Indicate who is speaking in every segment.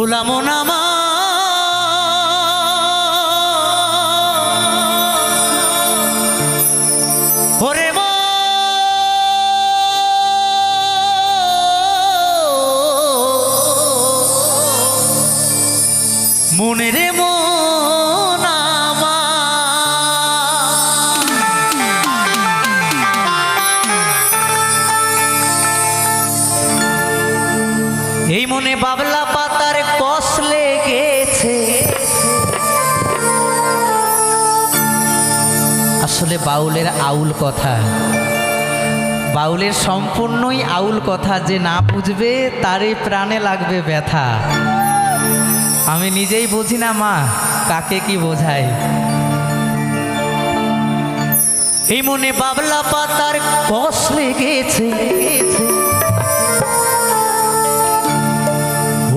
Speaker 1: ভোলাম নামা ওরে মা মনে রে মন আমার। এই মনে বাবলা আসলে বাউলের আউল কথা। বাউলের সম্পূর্ণই আউল কথা, যে না বুঝবে তারই প্রাণে লাগবে ব্যথা। আমি নিজেই বুঝি না, মা, কাকে কি বোঝাই এই মনে বাবলা পাতার কষ লেগেছে।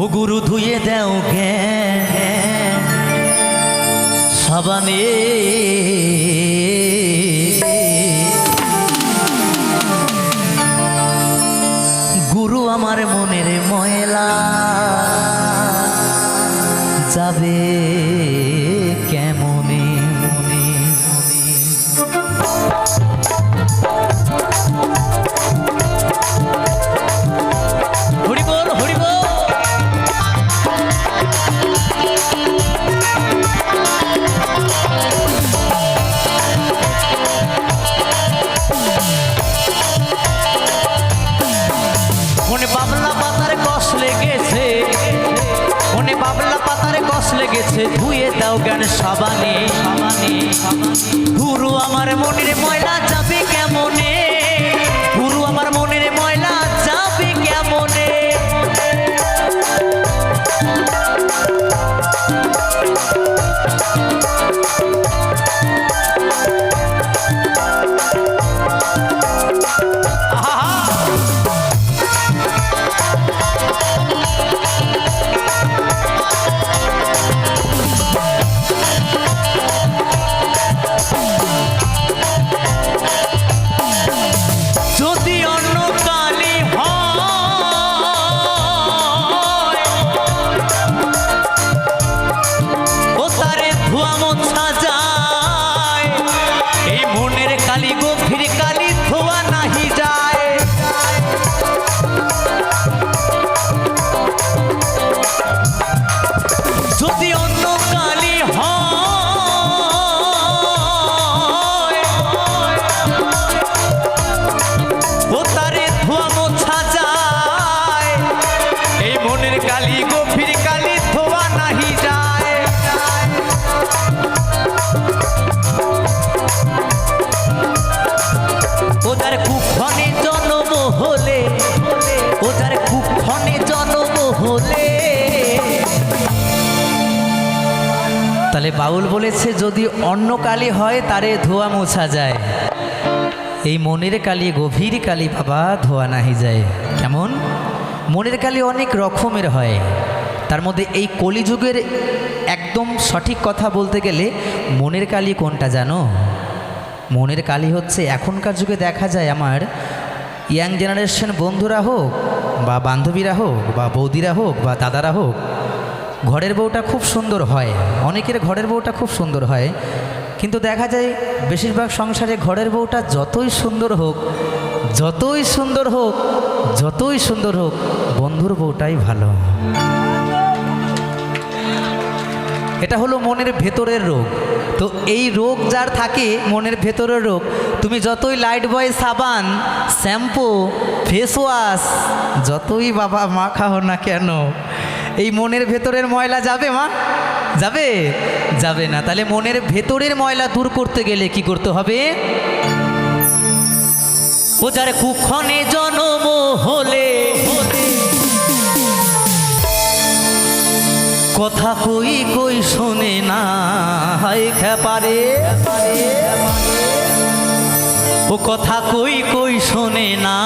Speaker 1: ও গুরু ধুয়ে দেও জ্ঞান সাবানে মনের ময়লা যাবে লেগেছে ধুয়ে দাও জ্ঞান সাবানে। সাবানে গুরু আমার মনের ময়লা যাবে কেমনে? বাউল বলেছে, যদি অন্য কালি হয়, তারে ধোয়া মোছা যায়। এই মনের কালি, গভীর কালি বাবা, ধোয়া নাহি যায়। কেমন? মনের কালি অনেক রকমের হয়। তার মধ্যে এই কলিযুগের একদম সঠিক কথা বলতে গেলে, মনের কালি কোনটা জানো? মনের কালি হচ্ছে, এখনকার যুগে দেখা যায় আমার, ইয়াং জেনারেশন বন্ধুরা হোক, বা বান্ধবীরা হোক, বা বৌদিরা হোক, বা দাদারা হোক ঘরের বউটা খুব সুন্দর হয়। অনেকের ঘরের বউটা খুব সুন্দর হয়। কিন্তু দেখা যায়, বেশিরভাগ সংসারে ঘরের বউটা যতই সুন্দর হোক, যতই সুন্দর হোক, যতই সুন্দর হোক, বন্ধুর বউটাই ভালো। এটা হলো মনের ভেতরের রোগ। তো এই রোগ যার থাকে, মনের ভেতরের রোগ, তুমি যতই লাইট বয় সাবান শ্যাম্পু ফেস ওয়াশ যতই বাবা মাখাও না কেন এই মনের ভেতরের ময়লা যাবে, মা? যাবে? যাবে না। তাহলে মনের ভেতরের ময়লা দূর করতে গেলে কি করতে হবে? ও যার কুক্ষণে জনম হলে, কথা কই কই শোনে না, হায় খেপারে ও কথা কই কই শোনে না।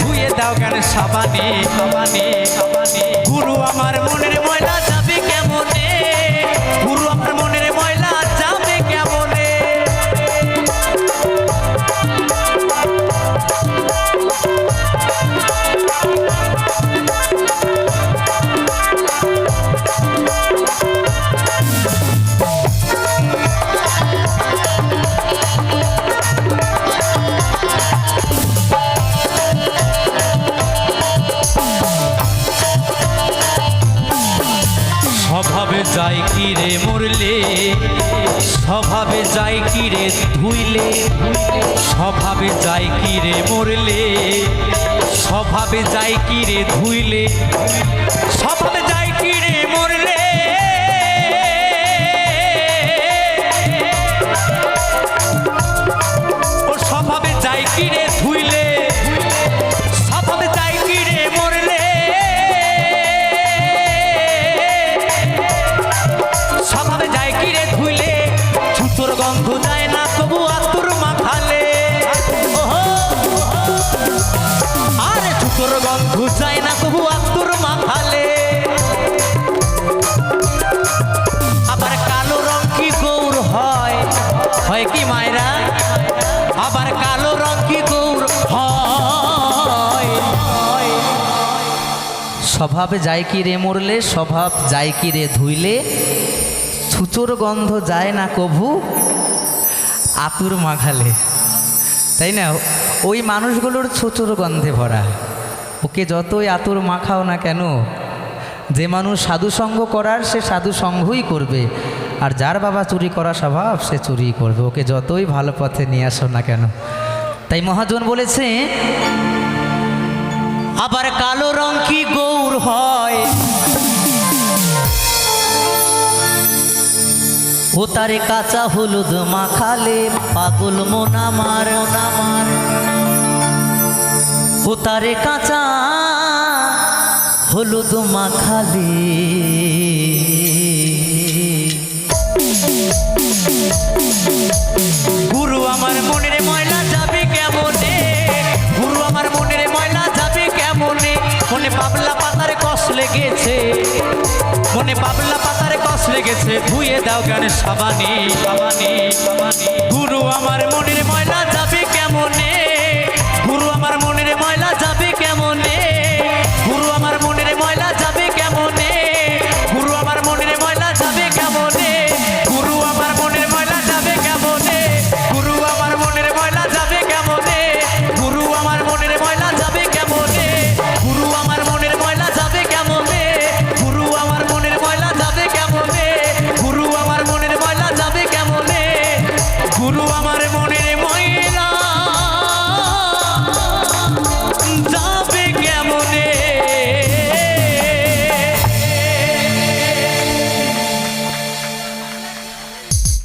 Speaker 1: ধুয়ে দাও কেন সাবানে সাবানে সাবানে। গুরু আমার মনের ময়লা
Speaker 2: যাই কি রে মরলে? স্বভাবে যাই কি রে ধুইলে? স্বভাবে যাই কি রে মরলে? স্বভাবে যাই কি রে ধুইলে? স্বভাবে যাই কি রে স্বভাবে যায় কি রে
Speaker 1: মরলে, স্বভাব যায় কি রে ধুইলে? ছুচোর গন্ধ যায় না কভু? আতুর মাখালে। তাই না? ওই মানুষগুলোর ছুচোর গন্ধে ভরা। ওকে যতই আতুর মাখাও না কেন, যে মানুষ সাধুসঙ্গ করার সে সাধুসঙ্গই করবে। আর যার বাবা চুরি করা স্বভাব, সে চুরি করবে। ওকে যতই ভালো পথে নিয়ে আসো না কেন। তাই মহাজন বলেছে
Speaker 2: আবার কালো রং কি গৌর হয়?
Speaker 1: ও তারে কাঁচা হলুদ মাখালে পাগল মন আমার। আমার ও তারে কাঁচা হলুদ মাখালে
Speaker 2: পাবলা পাতার কষ লেগেছে, ধুয়ে দাও গানে সাবানি সাবানি সাবানি। গুরু আমার মনের ময়লা যাবে